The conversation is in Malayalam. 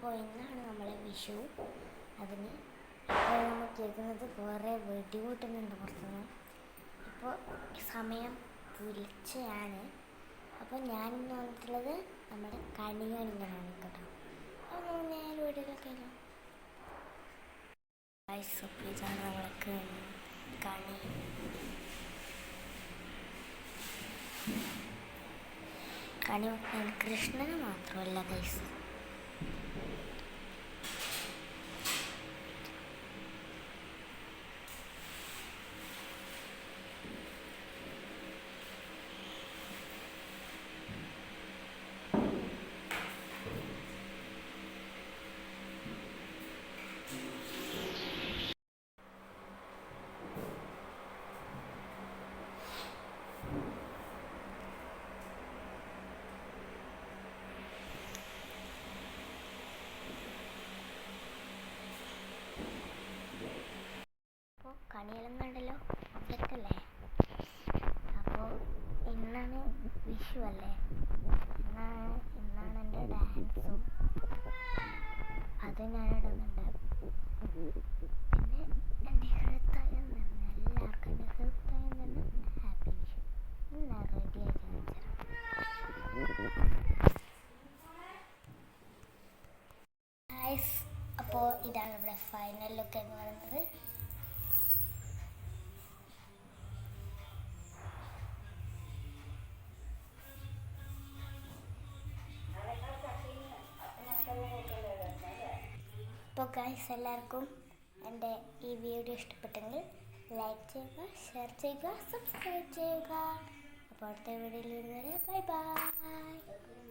അപ്പോൾ ഇന്നാണ് നമ്മളെ വിഷു. അതിന് ഇപ്പോൾ നമ്മൾ കേൾക്കുന്നത് കുറേ വെടികൂട്ടുന്നുണ്ട് പുറത്തുനിന്ന്. ഇപ്പോൾ സമയം പുലർച്ചെയാണ്. അപ്പോൾ ഞാനിന്ന് വന്നിട്ടുള്ളത് നമ്മുടെ കണി കാണിക്കാനാണ് കേട്ടോ. അപ്പോൾ നമ്മൾ നേരെ വീട്ടിലൊക്കെ ഇതാണ് നമ്മൾക്ക് കണി. കണി കൃഷ്ണന് മാത്രമല്ല കൈസ് കണ്ടല്ലോ സെറ്റല്ലേ അപ്പോൾ ഇന്നാണ് വിഷു അല്ലേ? ഇന്നാണ് ഇന്നാണ് എന്റെ ഡാൻസും. അത് ഞാൻ ഇടുന്നുണ്ട്. പിന്നെ എന്റെ ഹൃദയം എല്ലാവർക്കും എന്റെ ഹൃദയം ഹാപ്പി വിഷു. അപ്പോൾ ഇതാണ് ഇവിടെ ഫൈനൽ ലുക്ക് എന്ന് പറയുന്നത്. അപ്പോൾ ഗൈസ് എല്ലാവർക്കും എന്റെ ഈ വീഡിയോ ഇഷ്ടപ്പെട്ടെങ്കിൽ ലൈക്ക് ചെയ്യുക ഷെയർ ചെയ്യുക സബ്സ്ക്രൈബ് ചെയ്യുക. അപ്പോൾ അടുത്ത വീഡിയോയിൽ വരുന്നവരെ ബൈ ബൈ